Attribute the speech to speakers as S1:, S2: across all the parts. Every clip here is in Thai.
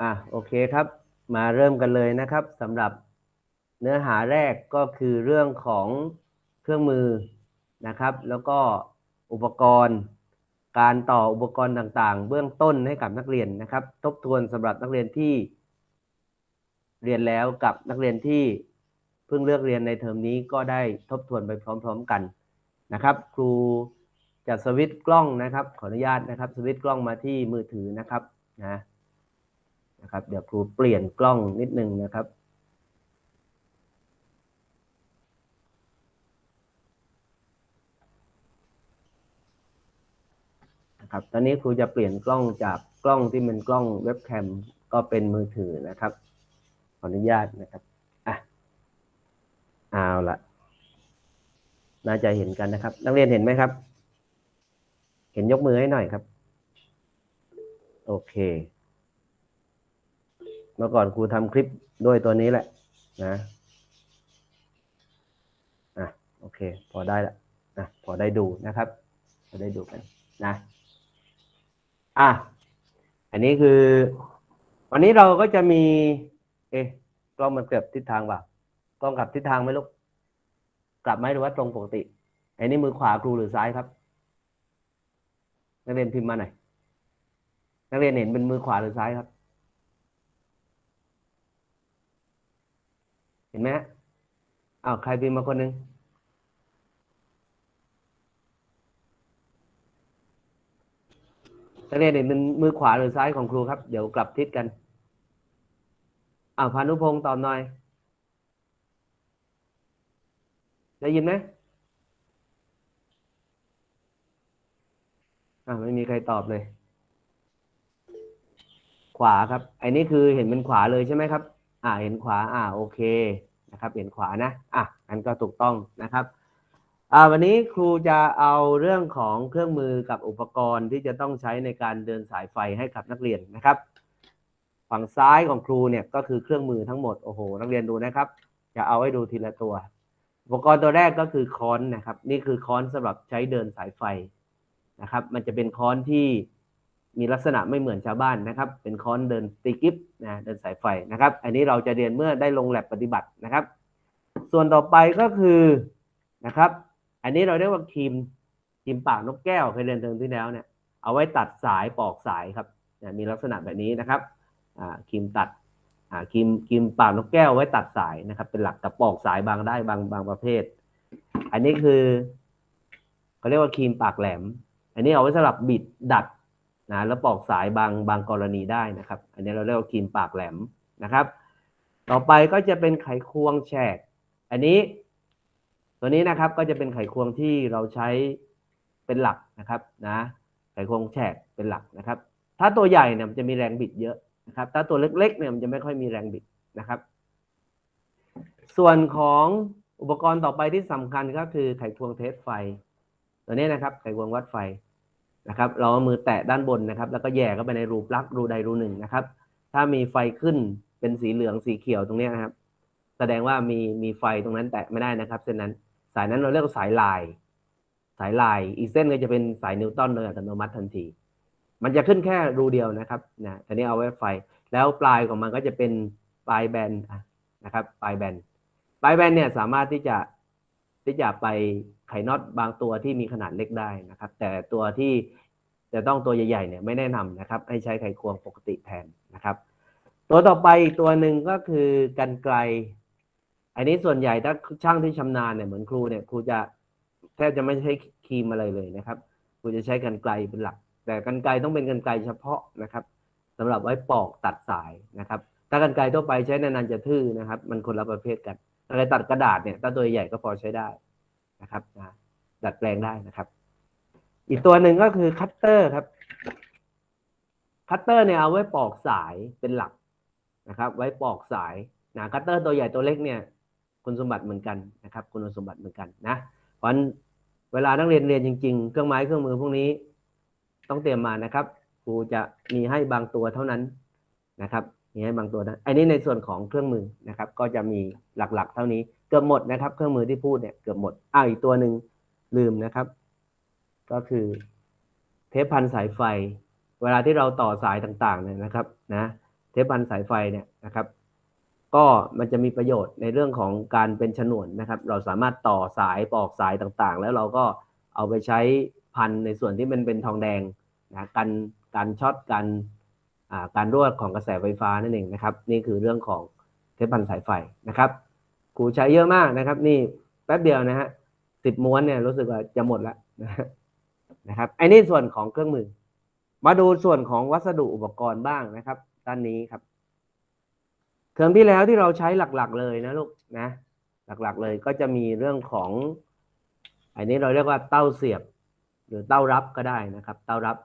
S1: อะโอเคครับ มาเริ่มกันเลยนะครับสำหรับเนื้อหาแรกก็คือเรื่องของเครื่องมือนะครับ แล้วก็อุปกรณ์ การต่ออุปกรณ์ต่างๆ เบื้องต้นให้กับนักเรียนนะครับ ทบทวนสำหรับนักเรียนที่ เรียนแล้วกับนักเรียนที่เพิ่งเลือกเรียนในเทอมนี้ก็ได้ทบทวนไปพร้อม ๆกันนะครับ ครูจะสวิตช์กล้องนะครับ ขออนุญาตนะครับ สวิตช์กล้องมาที่มือถือนะครับนะ นะครับ เดี๋ยวครูเปลี่ยนกล้องนิดนึงนะครับนะครับ ตอนนี้ครูจะเปลี่ยนกล้องจากกล้องที่เป็นกล้องเว็บแคมก็เป็นมือถือนะครับ ขออนุญาตนะครับอะเอาละน่าจะเห็นกันนะครับ นักเรียนเห็นไหมครับ เห็นยกมือให้หน่อยครับ โอเค มื่อก่อนครูทำคลิปด้วยตัวนี้แหละ นะอะโอเค พอได้ละนะพอได้ดูนะครับพอได้ดูกันนะอะอันนี้คือ วันนี้เราก็จะมี เอ๊ะกล้องมันเกือบทิศทางเปล่ากล้องกลับทิศทางไหมลูกกลับไหมหรือว่าตรงปกติอันนี้มือขวาครูหรือซ้ายครับ นักเรียนพิมพ์มาหน่อยนักเรียนเห็นเป็นมือขวาหรือซ้ายครับ เห็นไหมอ้าวใครพิมพ์มาคนหนึ่งนักเรียนเห็นเป็นมือขวาหรือซ้ายของครูครับ เดี๋ยวกลับทิศกันอ้าวพานุพงศ์ตอบหน่อย ได้ยินไหมอ่าไม่มีใครตอบเลย ขวาครับไอ้นี่คือเห็นเป็นขวาเลยใช่ไหมครับ อ่าเห็นขวาอ่าโอเคนะครับเห็นขวานะอะอันก็ถูกต้องนะครับอ่าวันนี้ครูจะเอาเรื่องของเครื่องมือกับอุปกรณ์ที่จะต้องใช้ในการเดินสายไฟให้กับนักเรียนนะครับ ฝั่งซ้ายของครูเนี่ยก็คือเครื่องมือทั้งหมดโอ้โหนักเรียนดูนะครับ จะเอาให้ดูทีละตัว อุปกรณ์ตัวแรกก็คือค้อนนะครับ นี่คือค้อนสำหรับใช้เดินสายไฟนะครับ มันจะเป็นค้อนที่ มีลักษณะไม่เหมือนชาวบ้านนะครับ เป็นค้อนเดินตีกิฟนะเดินสายไฟนะครับ อันนี้เราจะเรียนเมื่อได้ลงแลบปฏิบัตินะครับ ส่วนต่อไปก็คือนะครับ อันนี้เราเรียกว่าครีมครีมปากนกแก้วเคยเรียนเทอมที่แล้วเนี่ยเอาไว้ตัดสายปอกสายครับนี่ยมีลักษณะแบบนี้นะครับอ่าครีมตัดอ่าครีมครีมปากนกแก้วไว้ตัดสายนะครับ เป็นหลักกับปอกสายบางได้บางบางประเภท อันนี้คือเขาเรียกว่าครีมปากแหลม อันนี้เอาไว้สำหรับบิดดัด นะแล้วปอกสายบางบางกรณีได้นะครับ อันนี้เราเรียกว่าครีมปากแหลมนะครับ ต่อไปก็จะเป็นไขควงแฉก อันนี้ ตัวนี้นะครับก็จะเป็นไขควงที่เราใช้เป็นหลักนะครับนะไขควงแฉกเป็นหลักนะครับ ถ้าตัวใหญ่เนี่ยมันจะมีแรงบิดเยอะนะครับ ถ้าตัวเล็กๆเนี่ยมันจะไม่ค่อยมีแรงบิดนะครับ ส่วนของอุปกรณ์ต่อไปที่สำคัญก็คือไขควงเทสไฟ ตัวนี้นะครับไขควงวัดไฟ นะครับ เราเอามือแตะด้านบนนะครับ แล้วก็แย่เข้าไปในรูปลักรูใดรูหนึ่งนะครับ ถ้ามีไฟขึ้นเป็นสีเหลืองสีเขียวตรงนี้นะครับ แสดงว่ามีมีไฟตรงนั้นแตะไม่ได้นะครับเส้นนั้นสายนั้นเราเรียกว่าสายลาย สายลาย อีกเส้นก็จะเป็นสายนิวตันโดยอัตโนมัติทันที มันจะขึ้นแค่รูเดียวนะครับนะอันนี้เอาไว้ไฟ แล้วปลายของมันก็จะเป็นปลายแบนนะครับ ปลายแบน ปลายแบนเนี่ยสามารถที่จะที่จะไป ไขน็อตบางตัวที่มีขนาดเล็กได้นะครับ แต่ตัวที่จะต้องตัวใหญ่ๆเนี่ยไม่แนะนำนะครับ ให้ใช้ไขควงปกติแทนนะครับ ตัวต่อไปอีกตัวหนึ่งก็คือกันไกล อันนี้ส่วนใหญ่ถ้าช่างที่ชำนาญเนี่ยเหมือนครูเนี่ยครูจะแทบจะไม่ใช้ครีมอะไรเลยนะครับครูจะใช้กันไกลเป็นหลัก แต่กันไกลต้องเป็นกันไกลเฉพาะนะครับสำหรับไว้ปอกตัดสายนะครับ ถ้ากันไกลทั่วไปใช้นานๆจะทื่อนะครับ มันคนละประเภทกันอะไรตัดกระดาษเนี่ยถ้าตัวใหญ่ก็พอใช้ได้ นะครับนะดัดแปลงได้นะครับ อีกตัวหนึ่งก็คือคัตเตอร์ครับ คัตเตอร์เนี่ยเอาไว้ปอกสายเป็นหลักนะครับ ไว้ปอกสายนะคัตเตอร์ตัวใหญ่ตัวเล็กเนี่ยคุณสมบัติเหมือนกันนะครับ คุณสมบัติเหมือนกันนะ เพราะฉะนั้นเวลานักเรียนเรียนจริง ๆ เครื่องไม้เครื่องมือพวกนี้ต้องเตรียมมานะครับครูจะมีให้บางตัวเท่านั้นนะครับ มีให้บางตัวนะอันนี้ในส่วนของเครื่องมือนะครับ ก็จะมีหลักๆ เท่านี้เกือบหมดนะครับ เครื่องมือที่พูดเนี่ยเกือบหมดอ้าวอีกตัวหนึ่งลืมนะครับ ก็คือเทปพันสายไฟ เวลาที่เราต่อสายต่างๆเนี่ยนะครับนะเทปพันสายไฟเนี่ยนะครับ ก็มันจะมีประโยชน์ในเรื่องของการเป็นฉนวนนะครับ เราสามารถต่อสายปอกสายต่างๆ แล้วเราก็เอาไปใช้พันในส่วนที่มันเป็นทองแดงนะกันการช็อตกัน การรั่วของกระแสไฟฟ้านั่นเองนะครับ นี่คือเรื่องของเทปพันสายไฟนะครับครูใช้เยอะมากนะครับ นี่แป๊บเดียวนะฮะสิบม้วนเนี่ยรู้สึกว่าจะหมดแล้วนะฮะนะครับไอ้นี่ส่วนของเครื่องมือ มาดูส่วนของวัสดุอุปกรณ์บ้างนะครับ ด้านนี้ครับเทอมที่แล้วที่เราใช้หลักๆ เลยนะลูกนะ หลักๆเลยก็จะมีเรื่องของอันนี้เราเรียกว่าเต้าเสียบ หรือเต้ารับก็ได้นะครับ เต้ารับ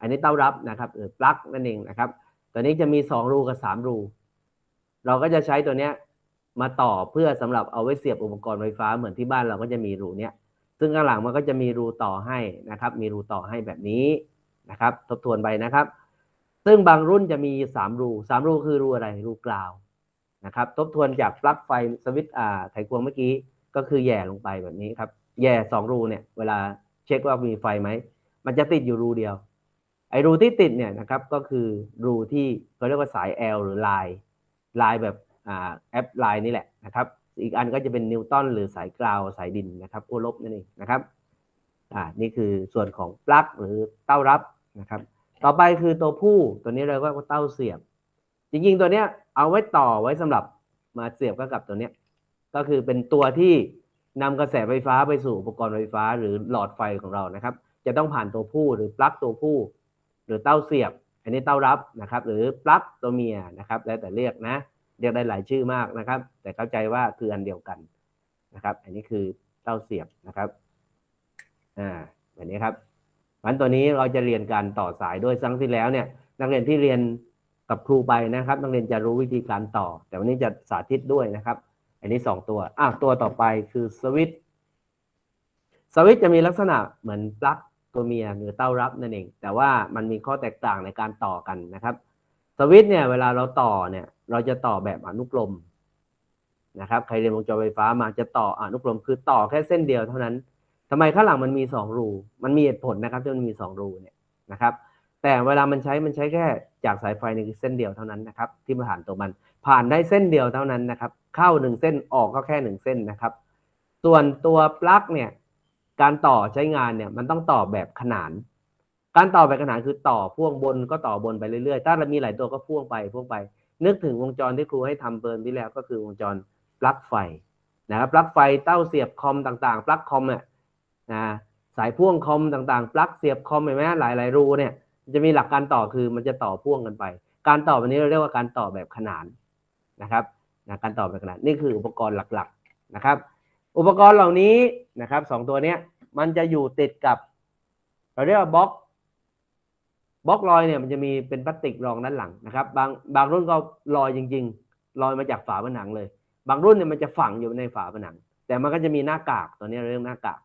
S1: อันนี้เต้ารับนะครับหรือปลั๊กนั่นเองนะครับ ตัวนี้จะมีสองรูกับสามรู เราก็จะใช้ตัวเนี้ยมาต่อเพื่อสำหรับเอาไว้เสียบอุปกรณ์ไฟฟ้าเหมือนที่บ้านเราก็จะมีรูเนี้ยซึ่งข้างหลังมันก็จะมีรูต่อให้นะครับ มีรูต่อให้แบบนี้นะครับ ทบทวนไปนะครับ ซึ่งบางรุ่นจะมีสามรูสามรูคือรูอะไร รูกราวนะครับ ทบทวนจากปลั๊กไฟสวิตช์อ่าไขควงเมื่อกี้ก็คือแย่ลงไปแบบนี้ครับ แย่สองรูเนี่ย เวลาเช็คว่ามีไฟไหม มันจะติดอยู่รูเดียว ไอ้รูที่ติดเนี่ยนะครับก็คือรูที่เขาเรียกว่าสาย L หรือลายลายแบบอ่าแอปลายนี่แหละนะครับ อีกอันก็จะเป็นนิวตันหรือสายกราวสายดินนะครับขั้วลบนั่นเองนะครับอ่านี่คือส่วนของปลั๊กหรือเต้ารับนะครับ ต่อไปคือตัวผู้ตัวนี้เรียกว่าเต้าเสียบ จริงๆตัวเนี้ยเอาไว้ต่อไว้สำหรับมาเสียบก็กับตัวเนี้ยก็คือเป็นตัวที่นำกระแสไฟฟ้าไปสู่อุปกรณ์ไฟฟ้าหรือหลอดไฟของเรานะครับ จะต้องผ่านตัวผู้หรือปลั๊กตัวผู้ หรือเต้าเสียบ อันนี้เต้ารับนะครับ หรือปลั๊กตัวเมียนะครับ แล้วแต่เรียกนะ เรียกได้หลายชื่อมากนะครับ แต่เข้าใจว่าคืออันเดียวกันนะครับ อันนี้คือเต้าเสียบนะครับ อ่าแบบนี้ครับวันตัวนี้เราจะเรียนการต่อสายด้วยครั้งที่แล้วเนี่ย นักเรียนที่เรียนกับครูไปนะครับ นักเรียนจะรู้วิธีการต่อ แต่วันนี้จะสาธิตด้วยนะครับ อันนี้สองตัวอะตัวต่อไปคือสวิตช์สวิตช์จะมีลักษณะเหมือนปลั๊ก ตัวเมียหรือเต้ารับนั่นเอง แต่ว่ามันมีข้อแตกต่างในการต่อกันนะครับ สวิตเนี่ยเวลาเราต่อเนี่ยเราจะต่อแบบอนุกรมนะครับใครเรียนวงจรไฟฟ้ามาจะต่ออนุกรมคือต่อแค่เส้นเดียวเท่านั้นทำไมข้างหลังมันมีสองรู มันมีเหตุผลนะครับที่มันมีสองรูเนี่ยนะครับ แต่เวลามันใช้มันใช้แค่จากสายไฟในเส้นเดียวเท่านั้นนะครับ ที่ผ่านตัวมันผ่านได้เส้นเดียวเท่านั้นนะครับ เข้าหนึ่งเส้นออกก็แค่หนึ่งเส้นนะครับ ส่วนตัวปลั๊กเนี่ย การต่อใช้งานเนี่ยมันต้องต่อแบบขนาน การต่อแบบขนานคือต่อพ่วงบนก็ต่อบนไปเรื่อยๆ ถ้าเรามีหลายตัวก็พ่วงไปพ่วงไป นึกถึงวงจรที่ครูให้ทำเปินที่แล้วก็คือวงจรปลั๊กไฟนะครับปลั๊กไฟเต้าเสียบคอมต่างๆ ปลั๊กคอมเนี่ยนะสายพ่วงคอมต่างๆ ปลั๊กเสียบคอมเห็นไหมหลายๆรูเนี่ยจะมีหลักการต่อคือมันจะต่อพ่วงกันไป การต่อแบบนี้เราเรียกว่าการต่อแบบขนานนะครับนะการต่อแบบขนานนี่คืออุปกรณ์หลักๆนะครับ อุปกรณ์เหล่านี้นะครับสองตัวเนี้ยมันจะอยู่ติดกับ เราเรียกว่าบล็อกบล็อกลอยเนี่ยมันจะมีเป็นพลาสติกรองด้านหลังนะครับ บางบางรุ่นก็ลอยจริง ๆ ลอยมาจากฝาผนังเลย บางรุ่นเนี่ยมันจะฝังอยู่ในฝาผนัง แต่มันก็จะมีหน้ากากตัวนี้เราเรียกหน้ากาก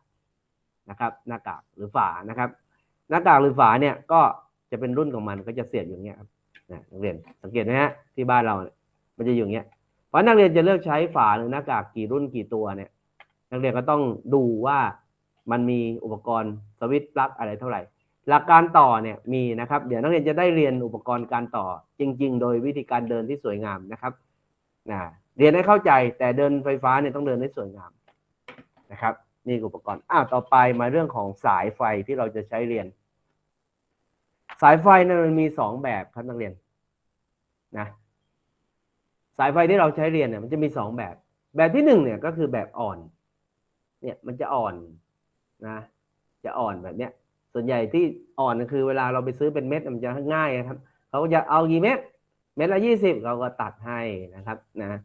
S1: นะครับ หน้ากากหรือฝานะครับ หน้ากากหรือฝาเนี่ยก็จะเป็นรุ่นของมันก็จะเสียบอย่างเงี้ยครับนะนักเรียนสังเกตไหมฮะที่บ้านเราเนี่ยมันจะอยู่อย่างเงี้ยเพราะนักเรียนจะเลือกใช้ฝาหรือหน้ากากกี่รุ่นกี่ตัวเนี่ย นักเรียนก็ต้องดูว่ามันมีอุปกรณ์สวิตช์ปลั๊กอะไรเท่าไหร่ หลักการต่อเนี่ยมีนะครับ เดี๋ยวนักเรียนจะได้เรียนอุปกรณ์การต่อจริง ๆ โดยวิธีการเดินที่สวยงามนะครับนะเรียนให้เข้าใจแต่เดินไฟฟ้าเนี่ยต้องเดินให้สวยงามนะครับนี่อุปกรณ์อ่าต่อไปมาเรื่องของสายไฟที่เราจะใช้เรียน สายไฟเนี่ยมันมีสองแบบครับนักเรียนนะสายไฟที่เราใช้เรียนเนี่ยมันจะมีสองแบบ แบบที่หนึ่งเนี่ยก็คือแบบอ่อน เนี่ยมันจะอ่อนนะจะอ่อนแบบเนี้ย ส่วนใหญ่ที่อ่อนก็คือเวลาเราไปซื้อเป็นเม็ดมันจะง่ายนะครับเขาก็จะเอากี่เม็ดเม็ดละยี่สิบเขาก็ตัดให้นะครับนะ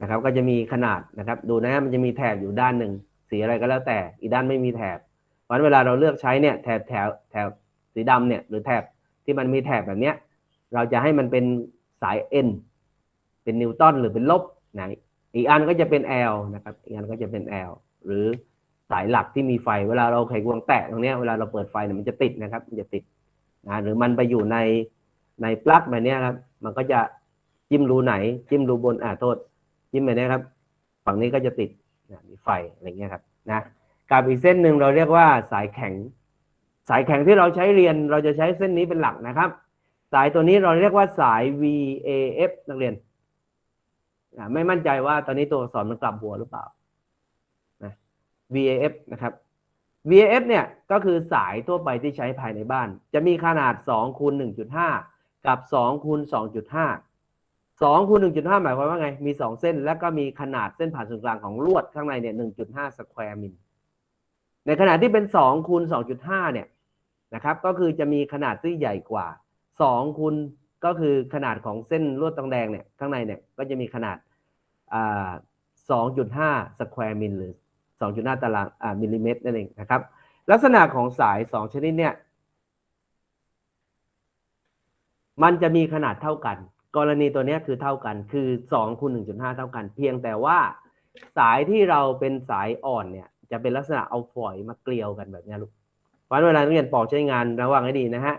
S1: นะครับ ก็จะมีขนาดนะครับ ดูนะมันจะมีแถบอยู่ด้านหนึ่งสีอะไรก็แล้วแต่ อีกด้านไม่มีแถบเพราะฉะนั้นเวลาเราเลือกใช้เนี่ยแถบแถบแถบสีดำเนี่ยหรือแถบที่มันมีแถบแบบเนี้ยเราจะให้มันเป็นสาย N เป็นนิวตันหรือเป็นลบไหนอีกอันก็จะเป็น L นะครับ อีกอันก็จะเป็น L หรือสายหลักที่มีไฟ เวลาเราไขควงแตะตรงนี้เวลาเราเปิดไฟเนี่ยมันจะติดนะครับ มันจะติดนะหรือมันไปอยู่ในในปลั๊กแบบนี้ครับ มันก็จะจิ้มรูไหน จิ้มรูบนอ่าโทษ จิ้มแบบเนี้ยครับ ฝั่งนี้ก็จะติดนะมีไฟอะไรเงี้ยครับนะกับอีกเส้นหนึ่งเราเรียกว่าสายแข็ง สายแข็งที่เราใช้เรียนเราจะใช้เส้นนี้เป็นหลักนะครับ สายตัวนี้เราเรียกว่าสาย VAF นักเรียนไม่มั่นใจว่าตอนนี้ตัวอักษรมันกลับหัวหรือเปล่า VAF นะครับ VAF เนี่ยก็คือสายทั่วไปที่ใช้ภายในบ้าน จะมีขนาด2คูณ1.5 กับ2คูณ2.5 2คูณ1.5 หมายความว่าไง มี 2 เส้น แล้วก็มีขนาดเส้นผ่านศูนย์กลางของลวดข้างในเนี่ย1.5 สแควร์มิล ในขณะที่เป็น2คูณ2.5 เนี่ยนะครับ ก็คือจะมีขนาดที่ใหญ่กว่า2คูณก็คือขนาดของเส้นลวดตองแดงเนี่ยข้างในเนี่ยก็จะมีขนาดอ่า2.5 สแควร์มิลหรือ 2.5 ตารางมิลลิเมตรนั่นเองนะครับ ลักษณะของสาย 2 ชนิดเนี่ย มันจะมีขนาดเท่ากัน กรณีตัวเนี้ยคือเท่ากัน คือ 2คูณ1.5 เท่ากัน เพียงแต่ว่าสายที่เราเป็นสายอ่อนเนี่ย จะเป็นลักษณะเอาฝอยมาเกลียวกันแบบนี้ลูกเพราะฉะนั้นเวลานักเรียนปอกใช้งานระวังให้ดีนะฮะ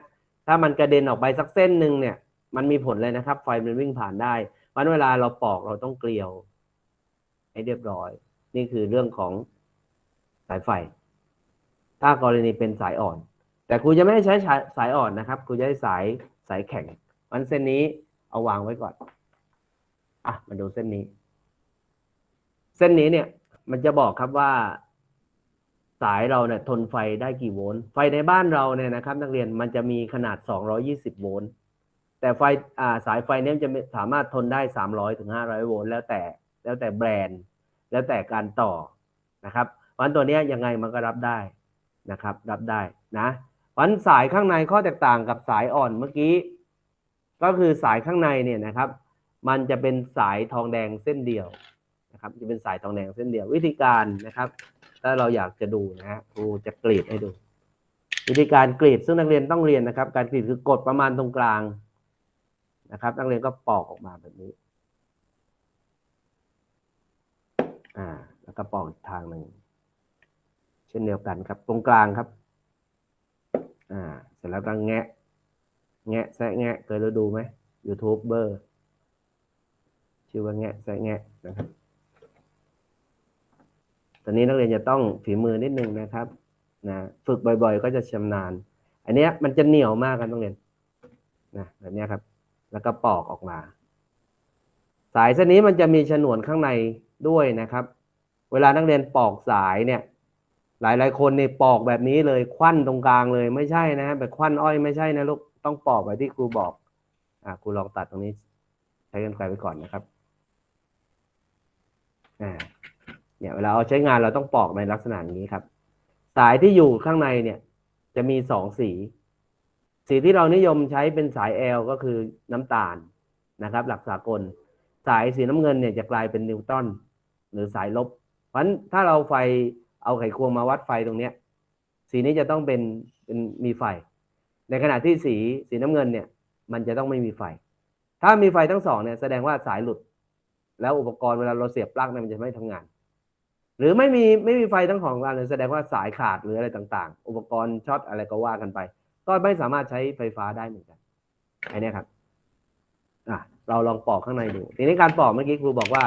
S1: ถ้ามันกระเด็นออกไปสักเส้นหนึ่งเนี่ย มันมีผลเลยนะครับ ไฟมันวิ่งผ่านได้เพราะฉะนั้นเวลาเราปอกเราต้องเกลียว ให้เรียบร้อย นี่คือเรื่องของสายไฟ ถ้ากรณีเป็นสายอ่อน แต่ครูจะไม่ให้ใช้สายอ่อนนะครับครูจะให้สายสายแข็งมันเส้นนี้เอาวางไว้ก่อนอะมาดูเส้นนี้ เส้นนี้เนี่ย มันจะบอกครับว่าสายเราเนี่ยทนไฟได้กี่โวลต์ ไฟในบ้านเราเนี่ยนะครับ นักเรียนมันจะมีขนาด 220 โวลต์ แต่ไฟอ่าสายไฟเนี่ยจะสามารถทนได้ 300ถึง500 โวลต์แล้วแต่แล้วแต่แบรนด์ แล้วแต่การต่อนะครับเพราะฉะนั้นตัวนี้ยังไงมันก็รับได้นะครับ รับได้นะเพราะฉะนั้นสายข้างในข้อแตกต่างกับสายอ่อนเมื่อกี้ ก็คือสายข้างในเนี่ยนะครับ มันจะเป็นสายทองแดงเส้นเดียวนะครับ จะเป็นสายทองแดงเส้นเดียว วิธีการนะครับ ถ้าเราอยากจะดูนะฮะครูจะกรีดให้ดู วิธีการกรีดซึ่งนักเรียนต้องเรียนนะครับ การกรีดคือกดประมาณตรงกลางนะครับ นักเรียนก็ปอกออกมาแบบนี้ อ่า แล้วก็ปอกอีกทางหนึ่ง เช่นเดียวกันครับ ตรงกลางครับ อ่า เสร็จแล้วก็แงะ แงะแซะแงะเคยเราดูไหมยูทูบเบอร์ชื่อว่าแงะแซะแงะนะครับตอนนี้นักเรียนจะต้องฝีมือนิดนึงนะครับนะฝึกบ่อยๆ ก็จะชำนาญ อันนี้มันจะเหนียวมากกับนต้องเรียนนะแบบนี้ครับ แล้วก็ปอกออกมา สายเส้นนี้มันจะมีฉนวนข้างใน ด้วยนะครับ เวลานักเรียนปอกสายเนี่ยหลายๆคนเนี่ยปอกแบบนี้เลยควันตรงกลางเลยไม่ใช่นะแบบควันอ้อยไม่ใช่นะลูกต้องปอกแบบที่ครูบอกอ่าครูลองตัดตรงนี้ ใช้กันไกลไปก่อนนะครับอ่าเนี่ยเวลาเอาใช้งานเราต้องปอกในลักษณะนี้ครับ สายที่อยู่ข้างในเนี่ย จะมีสองสี สีที่เรานิยมใช้เป็นสาย L ก็คือน้ำตาลนะครับ หลักสากล สายสีน้ำเงินเนี่ยจะกลายเป็นนิวตัน หรือสายลบ เพราะฉะนั้นถ้าเราไฟเอาไขควงมาวัดไฟตรงเนี้ย สีนี้จะต้องเป็นเป็นมีไฟ ในขณะที่สีสีน้ำเงินเนี่ย มันจะต้องไม่มีไฟ ถ้ามีไฟทั้งสองเนี่ยแสดงว่าสายหลุด แล้วอุปกรณ์เวลาเราเสียบปลั๊กเนี่ยมันจะไม่ทำงาน หรือไม่มีไม่มีไฟทั้งของอันเลยแสดงว่าสายขาดหรืออะไรต่างๆ อุปกรณ์ช็อตอะไรก็ว่ากันไป ก็ไม่สามารถใช้ไฟฟ้าได้เหมือนกันไอ้นี่ครับอะเราลองปอกข้างในดู ทีนี้การปอกเมื่อกี้ครูบอกว่า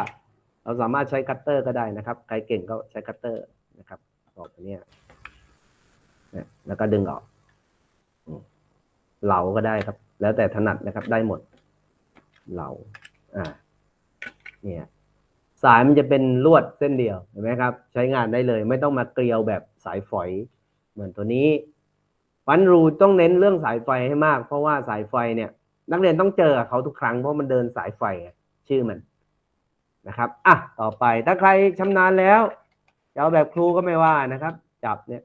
S1: เราสามารถใช้คัตเตอร์ก็ได้นะครับ ใครเก่งก็ใช้คัตเตอร์นะครับปอกตัวเนี้ยแล้วก็ดึงออกเหลาก็ได้ครับ แล้วแต่ถนัดนะครับ ได้หมด เหลา อ่า เนี่ย สายมันจะเป็นลวดเส้นเดียว เห็นไหมครับ ใช้งานได้เลย ไม่ต้องมาเกลียวแบบสายฝอย เหมือนตัวนี้ ฟันรูต้องเน้นเรื่องสายไฟให้มาก เพราะว่าสายไฟเนี่ย นักเรียนต้องเจอเขาทุกครั้งเพราะมันเดินสายไฟชื่อมัน นะครับอะต่อไปถ้าใครชำนาญแล้วจะเอาแบบครูก็ไม่ว่านะครับ จับเนี่ย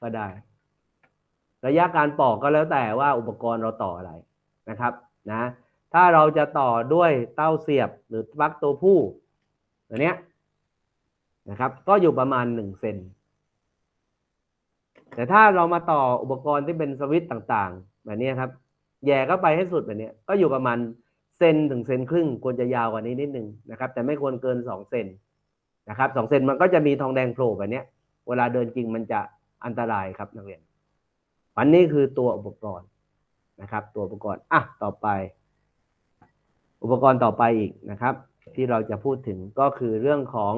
S1: ก็ได้ ระยะการปอกก็แล้วแต่ว่าอุปกรณ์เราต่ออะไรนะครับนะถ้าเราจะต่อด้วยเต้าเสียบหรือปลั๊กตัวผู้ตัวเนี้ยนะครับ ก็อยู่ประมาณหนึ่งเซนแต่ถ้าเรามาต่ออุปกรณ์ที่เป็นสวิตช์ต่าง ๆ แบบนี้ครับ แย่เข้าไปให้สุดแบบนี้ก็อยู่ประมาณ เซนถึงเซนครึ่งควรจะยาวกว่านี้นิดนึงนะครับ แต่ไม่ควรเกินสองเซนนะครับสองเซนมันก็จะมีทองแดงโผล่แบบนี้เวลาเดินจริงมันจะอันตรายครับนักเรียนอันนี้คือตัวอุปกรณ์นะครับ ตัวอุปกรณ์อะต่อไป อุปกรณ์ต่อไปอีกนะครับ ที่เราจะพูดถึงก็คือเรื่องของ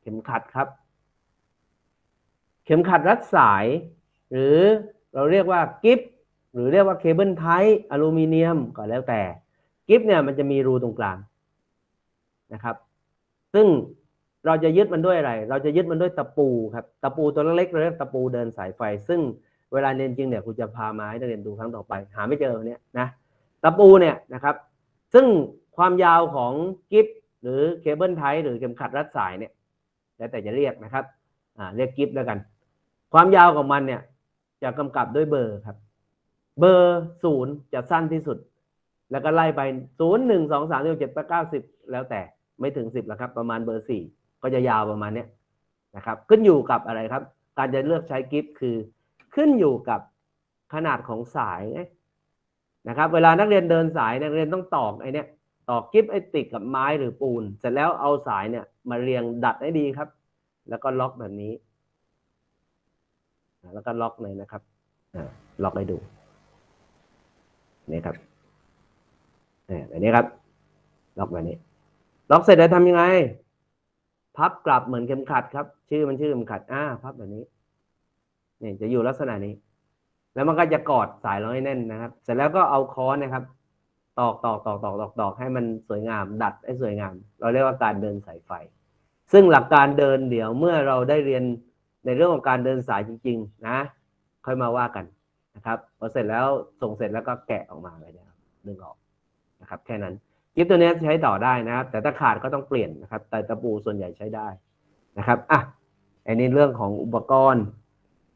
S1: เข็มขัดครับ เข็มขัดรัดสาย หรือเราเรียกว่ากิฟหรือเรียกว่าเคเบิลไทป์อลูมิเนียมก็แล้วแต่ กิฟเนี่ยมันจะมีรูตรงกลางนะครับ ซึ่งเราจะยึดมันด้วยอะไร เราจะยึดมันด้วยตะปูครับ ตะปูตัวเล็กเราเรียกตะปูเดินสายไฟ ซึ่งเวลาเรียนจริงเนี่ยครูจะพามาให้นักเรียนดูครั้งต่อไป หาไม่เจอเนี่ยนะ ตะปูเนี่ยนะครับ ซึ่งความยาวของกิฟหรือเคเบิลไทหรือเข็มขัดรัดสายเนี่ย แล้วแต่จะเรียกนะครับ อ่า เรียกกิฟแล้วกัน ความยาวของมันเนี่ยจะกำกับด้วยเบอร์ครับ เบอร์ศูนย์จะสั้นที่สุด แล้วก็ไล่ไปศูนย์หนึ่งสองสามสี่เจ็ดแปดเก้าสิบแล้วแต่ไม่ถึงสิบแล้วครับ ประมาณเบอร์สี่ก็จะยาวประมาณเนี้ยนะครับ ขึ้นอยู่กับอะไรครับ การจะเลือกใช้กิฟต์คือ ขึ้นอยู่กับขนาดของสายนะครับ เวลานักเรียนเดินสายนักเรียนต้องตอกไอ้นี้ยตอกกิฟต์ไอ้ติดกับไม้หรือปูน เสร็จแล้วเอาสายเนี่ยมาเรียงดัดให้ดีครับ แล้วก็ล็อกแบบนี้ แล้วก็ล็อกเลยนะครับล็อกให้ดูนี่ครับ เนี่ยแบบนี้ครับ ล็อกแบบนี้ ล็อกเสร็จแล้วทำยังไง พับกลับเหมือนเข็มขัดครับ ชื่อมันชื่อเข็มขัด อ่า พับแบบนี้นี่จะอยู่ลักษณะนี้ แล้วมันก็จะกอดสายเราให้แน่นนะครับ เสร็จแล้วก็เอาค้อนนะครับ ตอกตอกตอกตอกตอกตอกให้มันสวยงาม ดัดให้สวยงาม เราเรียกว่าการเดินสายไฟ ซึ่งหลักการเดินเดี๋ยวเมื่อเราได้เรียนในเรื่องของการเดินสายจริง ๆ นะ ค่อยมาว่ากันนะครับพอเสร็จแล้วส่งเสร็จแล้วก็แกะออกมาเลยนะ ค่นั้นกิฟตัวนี้ใช้ต่อได้นะครับ แต่ถ้าขาดก็ต้องเปลี่ยนนะครับ แต่ตะปูส่วนใหญ่ใช้ได้นะครับอะอันนี้เรื่องของอุปกรณ์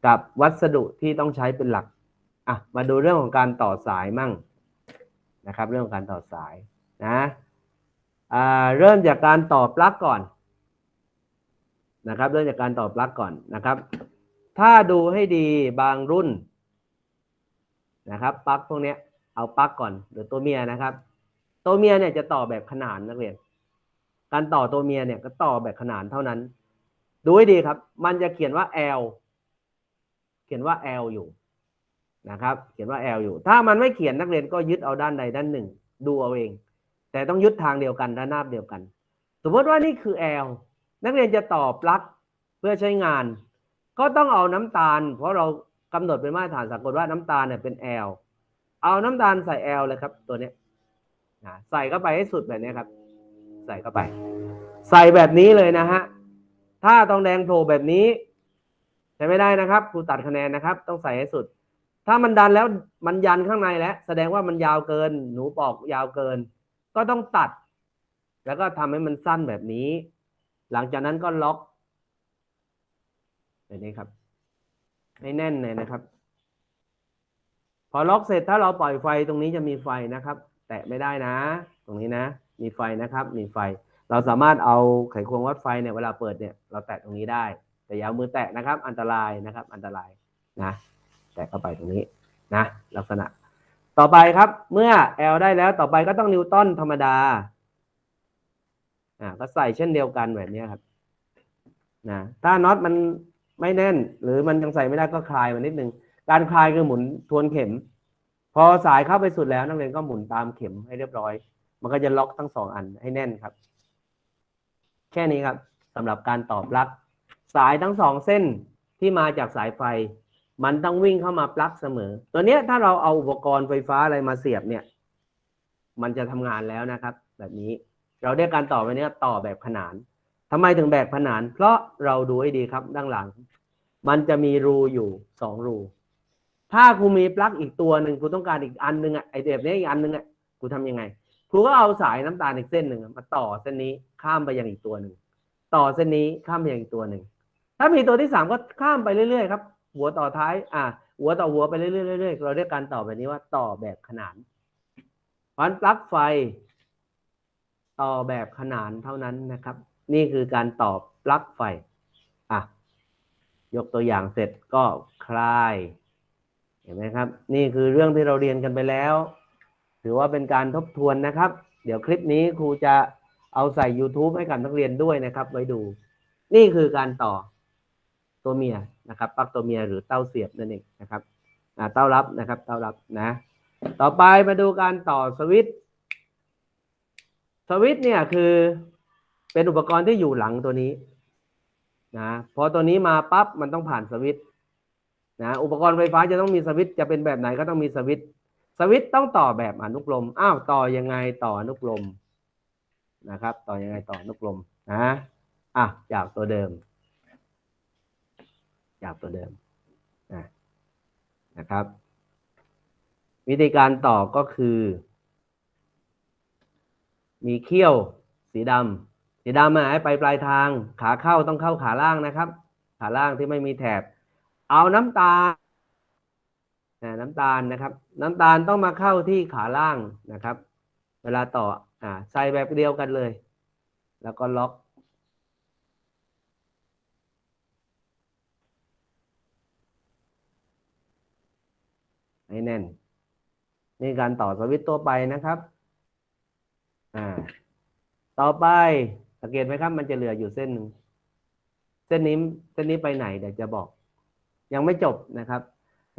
S1: กับวัสดุที่ต้องใช้เป็นหลักอะมาดูเรื่องของการต่อสายมั่งนะครับ เรื่องของการต่อสายนะอ่าเริ่มจากการต่อปลั๊กก่อนนะครับ เริ่มจากการต่อปลั๊กก่อนนะครับ ถ้าดูให้ดีบางรุ่นนะครับปลั๊กพวกนี้เอาปลั๊กก่อนหรือตัวเมียนะครับ ตัวเมียเนี่ยจะต่อแบบขนานนักเรียน การต่อตัวเมียเนี่ยก็ต่อแบบขนานเท่านั้น ดูให้ดีครับ มันจะเขียนว่า L เขียนว่า L อยู่นะครับ เขียนว่า L อยู่ ถ้ามันไม่เขียนนักเรียนก็ยึดเอาด้านใดด้านหนึ่ง ดูเอาเอง แต่ต้องยึดทางเดียวกันด้านหน้าเดียวกัน สมมติว่านี่คือ L นักเรียนจะต่อปลั๊กเพื่อใช้งาน ก็ต้องเอาน้ำตาล เพราะเรากำหนดเป็นมาตรฐานสากลว่าน้ำตาลเนี่ยเป็น L เอาน้ำตาลใส่ L เลยครับ ตัวเนี้ย นะใส่เข้าไปให้สุดแบบนี้ครับ ใส่เข้าไป ใส่แบบนี้เลยนะฮะถ้าตองแดงโผล่แบบนี้ใช้ไม่ได้นะครับครูตัดคะแนนนะครับ ต้องใส่ให้สุด ถ้ามันดันแล้วมันยันข้างในแล้ว แสดงว่ามันยาวเกิน หนูปอกยาวเกิน ก็ต้องตัด แล้วก็ทำให้มันสั้นแบบนี้ หลังจากนั้นก็ล็อกแบบนี้ครับให้แน่นเลยนะครับ พอล็อกเสร็จถ้าเราปล่อยไฟตรงนี้จะมีไฟนะครับ ตะไม่ได้นะ ตรงนี้นะ มีไฟนะครับ มีไฟ เราสามารถเอาไขควงวัดไฟเนี่ยเวลาเปิดเนี่ยเราแตะตรงนี้ได้ แต่อย่าเอามือแตะนะครับ อันตรายนะครับ อันตรายนะ แตะเข้าไปตรงนี้นะ ลักษณะ ต่อไปครับ เมื่อ L ได้แล้วต่อไปก็ต้องนิวตันธรรมดาอ่าก็ใส่เช่นเดียวกันแบบนี้ครับนะถ้าน็อตมันไม่แน่น หรือมันยังใส่ไม่ได้ก็คลายมันนิดนึง การคลายคือหมุนทวนเข็ม พอสายเข้าไปสุดแล้วนักเรียนก็หมุนตามเข็มให้เรียบร้อย มันก็จะล็อกทั้งสองอันให้แน่นครับ แค่นี้ครับสำหรับการตอบปลั๊กสายทั้งสองเส้นที่มาจากสายไฟ มันต้องวิ่งเข้ามาปลั๊กเสมอ ตัวเนี้ยถ้าเราเอาอุปกรณ์ไฟฟ้าอะไรมาเสียบเนี่ย มันจะทำงานแล้วนะครับ แบบนี้เราเรียกการต่อไปเนี้ยต่อแบบขนานทำไมถึงแบบขนาน เพราะเราดูให้ดีครับด้านหลัง มันจะมีรูอยู่สองรู ถ้าครูมีปลั๊กอีกตัวหนึ่งครูต้องการอีกอันหนึ่งอะไอแบบนี้อีกอันหนึ่งอะครูทำยังไงครูก็เอาสายน้ำตาลอีกเส้นหนึ่งมาต่อเส้นนี้ข้ามไปยังอีกตัวหนึ่งต่อเส้นนี้ข้ามไปยังอีกตัวหนึ่งถ้ามีตัวที่สามก็ข้ามไปเรื่อยๆครับหัวต่อท้าย อ่า หัวต่อหัวไปเรื่อยๆเรื่อยๆเราเรียกการต่อแบบนี้ว่าต่อแบบขนานเพราะฉะนั้นปลั๊กไฟ ต่อแบบขนานเท่านั้นนะครับ นี่คือการต่อปลั๊กไฟอะยกตัวอย่างเสร็จก็คลาย เห็นไหมครับ นี่คือเรื่องที่เราเรียนกันไปแล้ว ถือว่าเป็นการทบทวนนะครับ เดี๋ยวคลิปนี้ครูจะเอาใส่ YouTube ให้กับนักเรียนด้วยนะครับ ไว้ดู นี่คือการต่อตัวเมียนะครับปลั๊กตัวเมียหรือเต้าเสียบนั่นเองนะครับเต้ารับนะครับ เต้ารับนะ ต่อไปมาดูการต่อสวิตสวิตเนี่ยคือเป็นอุปกรณ์ที่อยู่หลังตัวนี้นะพอตัวนี้มาปั๊บมันต้องผ่านสวิตช์ นะอุปกรณ์ไฟฟ้าจะต้องมีสวิตช์จะเป็นแบบไหนก็ต้องมีสวิตช์สวิตช์ต้องต่อแบบอนุกรมอ้าวต่อยังไงต่ออนุกรมนะครับ ต่อยังไงต่ออนุกรมนะอะจากตัวเดิม จากตัวเดิมนะนะครับ วิธีการต่อก็คือ มีเขี้ยวสีดำสีดำหมายไปปลายทาง ขาเข้าต้องเข้าขาล่างนะครับ ขาล่างที่ไม่มีแถบ เอาน้ำตาลน้ำตาลนะครับ น้ำตาลต้องมาเข้าที่ขาล่างนะครับ เวลาต่ออ่าใส่แบบเดียวกันเลย แล้วก็ล็อก ให้แน่น นี่การต่อสวิตตัวไปนะครับอ่าต่อไปสังเกตไหมครับ มันจะเหลืออยู่เส้นหนึ่งเส้นนี้เส้นนี้ไปไหนเดี๋ยวจะบอก ยังไม่จบนะครับ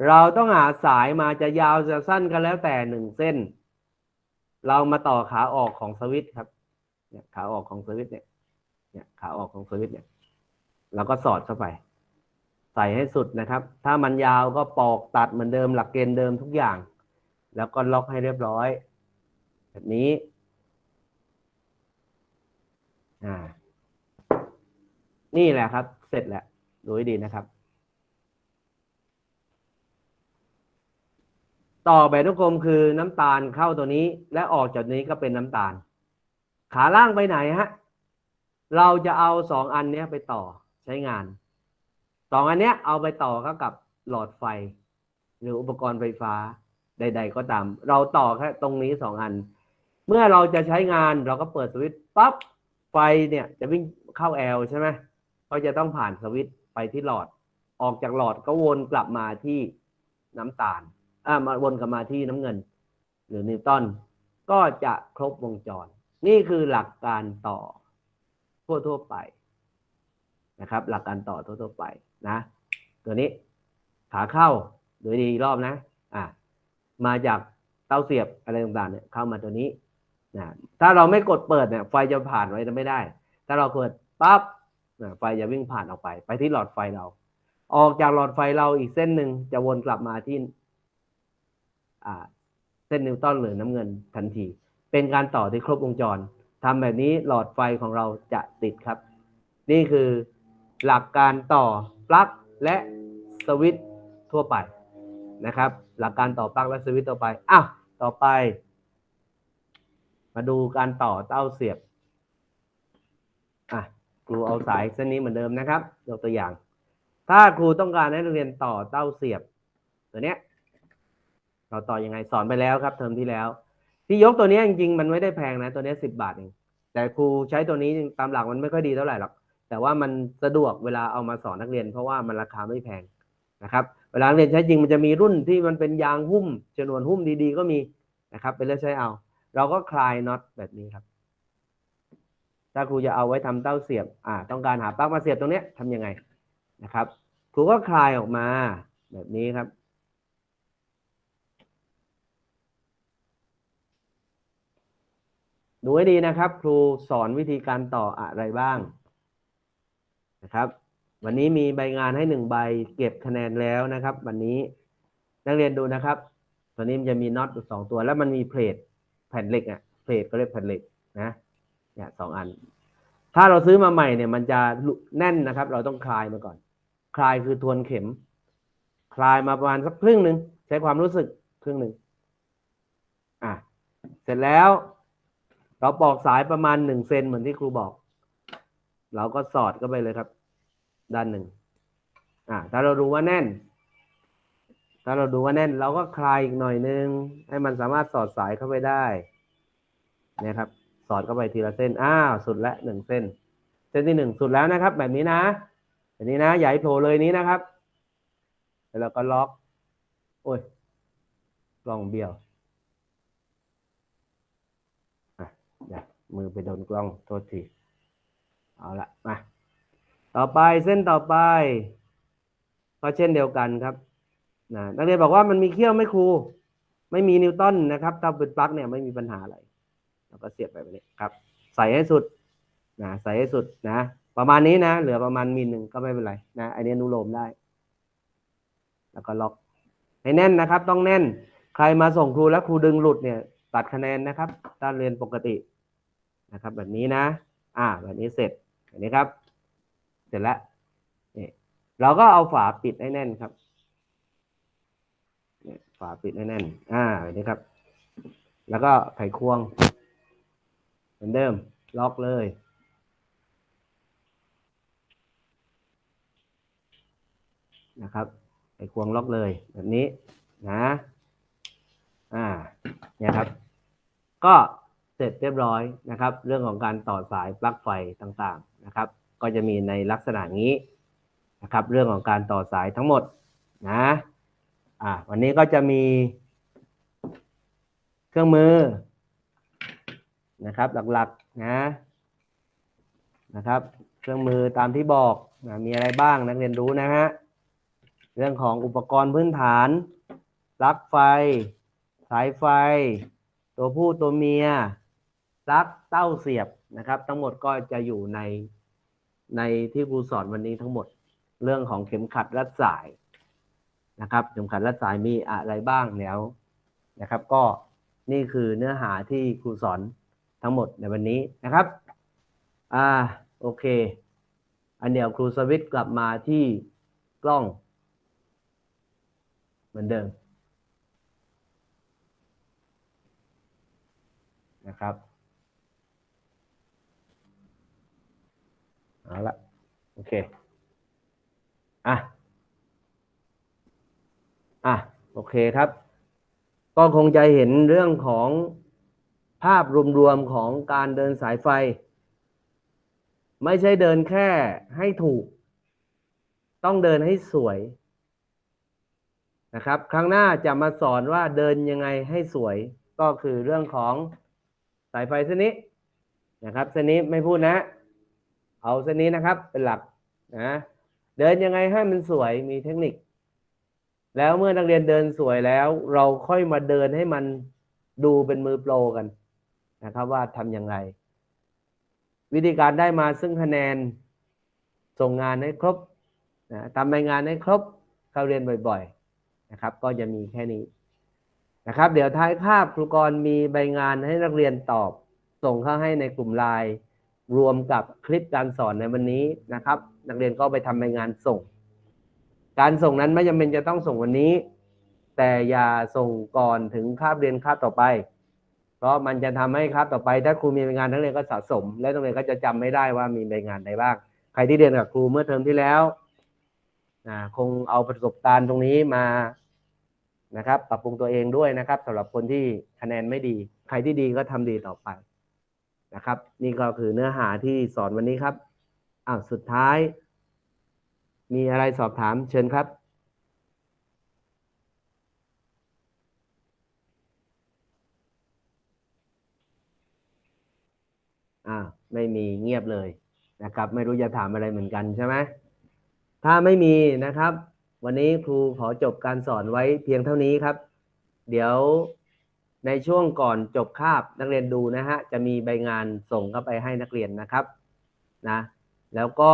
S1: เราต้องหาสายมาจะยาวจะสั้นก็แล้วแต่หนึ่งเส้น เรามาต่อขาออกของสวิตครับเนี่ยขาออกของสวิตเนี่ยเนี่ยขาออกของสวิตเนี่ยเราก็สอดเข้าไป ใส่ให้สุดนะครับ ถ้ามันยาวก็ปอกตัดเหมือนเดิมหลักเกณฑ์เดิมทุกอย่าง แล้วก็ล็อกให้เรียบร้อย แบบนี้อ่านี่แหละครับ เสร็จแล้วดูให้ดีนะครับ ต่อแบบนุกรมคือน้ำตาลเข้าตัวนี้ และออกจากนี้ก็เป็นน้ำตาล ขาล่างไปไหนฮะ เราจะเอาสองอันเนี้ยไปต่อใช้งานสองอันเนี้ยเอาไปต่อเข้ากับหลอดไฟ หรืออุปกรณ์ไฟฟ้าใด ๆ ก็ตาม เราต่อแค่ตรงนี้สองอัน เมื่อเราจะใช้งานเราก็เปิดสวิตช์ปั๊บไฟเนี่ยจะวิ่งเข้าแอลใช่ไหมก็จะต้องผ่านสวิตช์ไปที่หลอด ออกจากหลอดก็วนกลับมาที่น้ำตาล อ่ามาวนกลับมาที่น้ำเงิน หรือนิวตันก็จะครบวงจร นี่คือหลักการต่อทั่วๆไปนะครับ หลักการต่อทั่วๆไปนะ ตัวนี้ขาเข้าโดยดีรอบนะอ่ามาจากเตาเสียบอะไรต่างๆเนี่ยเข้ามาตัวนี้นะถ้าเราไม่กดเปิดเนี่ยไฟจะผ่านไว้ไม่ได้ ถ้าเราเปิดปั๊บไฟจะวิ่งผ่านออกไป ไปที่หลอดไฟเรา ออกจากหลอดไฟเราอีกเส้นหนึ่งจะวนกลับมาที่ เส้นนิวตันหรือน้ำเงินทันที เป็นการต่อที่ครบวงจรทำแบบนี้หลอดไฟของเราจะติดครับ นี่คือหลักการต่อปลั๊กและสวิตช์ทั่วไปนะครับ หลักการต่อปลั๊กและสวิตช์ต่อไปอ้าวต่อไป มาดูการต่อเต้าเสียบอะครูเอาสายเส้นนี้เหมือนเดิมนะครับยกตัวอย่าง ถ้าครูต้องการให้นักเรียนต่อเต้าเสียบ ตัวเนี้ย เราต่อยังไงสอนไปแล้วครับเทอมที่แล้ว ที่ยกตัวนี้จริงๆมันไม่ได้แพงนะ ตัวนี้สิบบาทเองแต่ครูใช้ตัวนี้ตามหลักมันไม่ค่อยดีเท่าไหร่หรอกแต่ว่ามันสะดวกเวลาเอามาสอนนักเรียน เพราะว่ามันราคาไม่แพงนะครับเวลาเรียนใช้จริงมันจะมีรุ่นที่มันเป็นยางหุ้มจำนวนหุ้มดีๆ ก็มีนะครับไปเลือกใช้เอา เราก็คลายน็อตแบบนี้ครับ ถ้าครูจะเอาไว้ทำเต้าเสียบอ่าต้องการหาปลั๊กมาเสียบตรงเนี้ยทำยังไงนะครับ ครูก็คลายออกมาแบบนี้ครับ ดูให้ดีนะครับ ครูสอนวิธีการต่ออะไรบ้างนะครับ วันนี้มีใบงานให้หนึ่งใบเก็บคะแนนแล้วนะครับ วันนี้นักเรียนดูนะครับ ตัวนี้มันจะมีน็อตอยู่สองตัว แล้วมันมีเพลทแผ่นเหล็กอะเพลทก็เรียกแผ่นเหล็กนะเนี่ยสองอัน ถ้าเราซื้อมาใหม่เนี่ย มันจะแน่นนะครับ เราต้องคลายมาก่อน คลายคือทวนเข็ม คลายมาประมาณสักครึ่งหนึ่งใช้ความรู้สึกครึ่งหนึ่งอะเสร็จแล้ว เราปอกสายประมาณหนึ่งเซนเหมือนที่ครูบอก เราก็สอดเข้าไปเลยครับ ด้านหนึ่งอ่าถ้าเราดูว่าแน่น ถ้าเราดูว่าแน่น เราก็คลายอีกหน่อยนึง ให้มันสามารถสอดสายเข้าไปได้นี่ครับ สอดเข้าไปทีละเส้นอ้าวสุดละหนึ่งเส้น เส้นที่หนึ่งสุดแล้วนะครับ แบบนี้นะแบบนี้นะอย่าใหญ่โผล่เลยนี้นะครับ แล้วเราก็ล็อก โอ้ยกล้องเบี้ยว อย่ามือไปโดนกล้องโทษที เอาละมาต่อไปเส้นต่อไปก็เช่นเดียวกันครับนะนักเรียนบอกว่ามันมีเขี้ยวไม่ครู ไม่มีนิวตันนะครับถ้าเป็นปลั๊กเนี่ยไม่มีปัญหาอะไรเราก็เสียบไปแบบนี้ครับ ใส่ให้สุดนะใส่ให้สุดนะ ประมาณนี้นะ เหลือประมาณมิลหนึ่งก็ไม่เป็นไรนะอันนี้นุโลมได้ แล้วก็ล็อกให้แน่นนะครับ ต้องแน่น ใครมาส่งครูแล้วครูดึงหลุดเนี่ย ตัดคะแนนนะครับถ้าเรียนปกติ นะครับ แบบนี้นะ อ่า แบบนี้เสร็จแบบนี้ครับ เสร็จแล้วนี่เราก็เอาฝาปิดให้แน่นครับเนี่ยฝาปิดให้แน่น อ่าแบบนี้ครับ แล้วก็ไขควง เหมือนเดิม ล็อกเลยนะครับไขควงล็อกเลยแบบนี้นะ อ่า เนี่ยครับ ก็ เสร็จเรียบร้อยนะครับ เรื่องของการต่อสายปลั๊กไฟต่างๆนะครับ ก็จะมีในลักษณะนี้นะครับ เรื่องของการต่อสายทั้งหมดนะอ่าวันนี้ก็จะมี เครื่องมือนะครับ หลักๆนะนะครับ เครื่องมือตามที่บอกนะมีอะไรบ้างนักเรียนรู้นะฮะเรื่องของอุปกรณ์พื้นฐานปลั๊กไฟ สายไฟ ตัวผู้ตัวเมีย ปลั๊กเต้าเสียบนะครับ ทั้งหมดก็จะอยู่ในในที่ครูสอนวันนี้ทั้งหมดเรื่องของเข็มขัดรัดสายนะครับเข็มขัดรัดสายมีอะไรบ้างแล้วนะครับ ก็นี่คือเนื้อหาที่ครูสอนทั้งหมดในวันนี้นะครับอ่าโอเค อันเดียวครูสวิตช์กลับมาที่กล้อง เหมือนเดิมนะครับ เอาละโอเค อะ อะ โอเคครับ ก็คงจะเห็นเรื่องของภาพรวมๆของการเดินสายไฟ ไม่ใช่เดินแค่ให้ถูก ต้องเดินให้สวยนะครับ ครั้งหน้าจะมาสอนว่าเดินยังไงให้สวยก็คือเรื่องของสายไฟเส้นนี้นะครับเส้นนี้ไม่พูดนะ เอาเส้นนี้นะครับ เป็นหลักนะเดินยังไงให้มันสวยมีเทคนิค แล้วเมื่อนักเรียนเดินสวยแล้ว เราค่อยมาเดินให้มันดูเป็นมือโปรกันนะครับ ว่าทำยังไงวิธีการได้มาซึ่งคะแนนส่งงานให้ครบนะทำใบงานให้ครบเข้าเรียนบ่อย ๆนะครับ ก็จะมีแค่นี้นะครับ เดี๋ยวท้ายคาบครูกรมีใบงานให้นักเรียนตอบ ส่งเข้าให้ในกลุ่มไลน์ รวมกับคลิปการสอนในวันนี้นะครับ นักเรียนก็ไปทำใบงานส่ง การส่งนั้นไม่จำเป็นจะต้องส่งวันนี้ แต่อย่าส่งก่อนถึงคาบเรียนคาบต่อไป เพราะมันจะทำให้คาบต่อไป ถ้าครูมีใบงานนักเรียนก็สะสม และนักเรียนก็จะจำไม่ได้ว่ามีใบงานใดบ้างใครที่เรียนกับครูเมื่อเทอมที่แล้วนะคงเอาประสบการณ์ตรงนี้มานะครับ ปรับปรุงตัวเองด้วยนะครับสำหรับคนที่คะแนนไม่ดี ใครที่ดีก็ทำดีต่อไป นะครับ นี่ก็คือเนื้อหาที่สอนวันนี้ครับอ้าวสุดท้าย มีอะไรสอบถามเชิญครับอ่าไม่มีเงียบเลยนะครับ ไม่รู้จะถามอะไรเหมือนกันใช่ไหมถ้าไม่มีนะครับ วันนี้ครูขอจบการสอนไว้เพียงเท่านี้ครับ เดี๋ยว ในช่วงก่อนจบคาบนักเรียนดูนะฮะจะมีใบงานส่งเข้าไปให้นักเรียนนะครับนะแล้วก็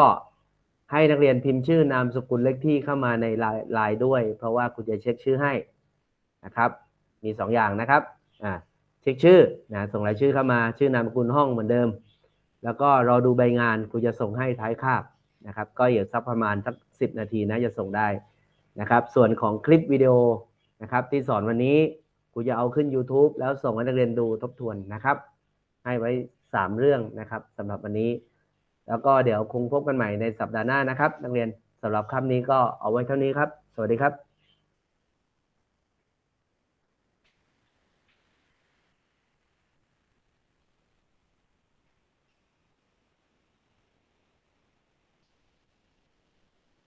S1: ให้นักเรียนพิมพ์ชื่อนามสกุลเลขที่เข้ามาในไลน์ด้วย เพราะว่าครูจะเช็คชื่อให้นะครับมีสองอย่างนะครับอ่าเช็คชื่อนะส่งรายชื่อเข้ามาชื่อนามสกุลห้องเหมือนเดิม แล้วก็รอดูใบงานครูจะส่งให้ท้ายคาบนะครับก็เดี๋ยวสักประมาณสักสิบนาทีนะจะส่งได้นะครับส่วนของคลิปวิดีโอนะครับที่สอนวันนี้ กูจะเอาขึ้น YouTube แล้วส่งให้นักเรียนดูทบทวนนะครับ ให้ไว้สามเรื่องนะครับสำหรับวันนี้ แล้วก็เดี๋ยวคงพบกันใหม่ในสัปดาห์หน้านะครับ นักเรียนสำหรับคำนี้ก็เอาไว้เท่านี้ครับ สวัสดีครับ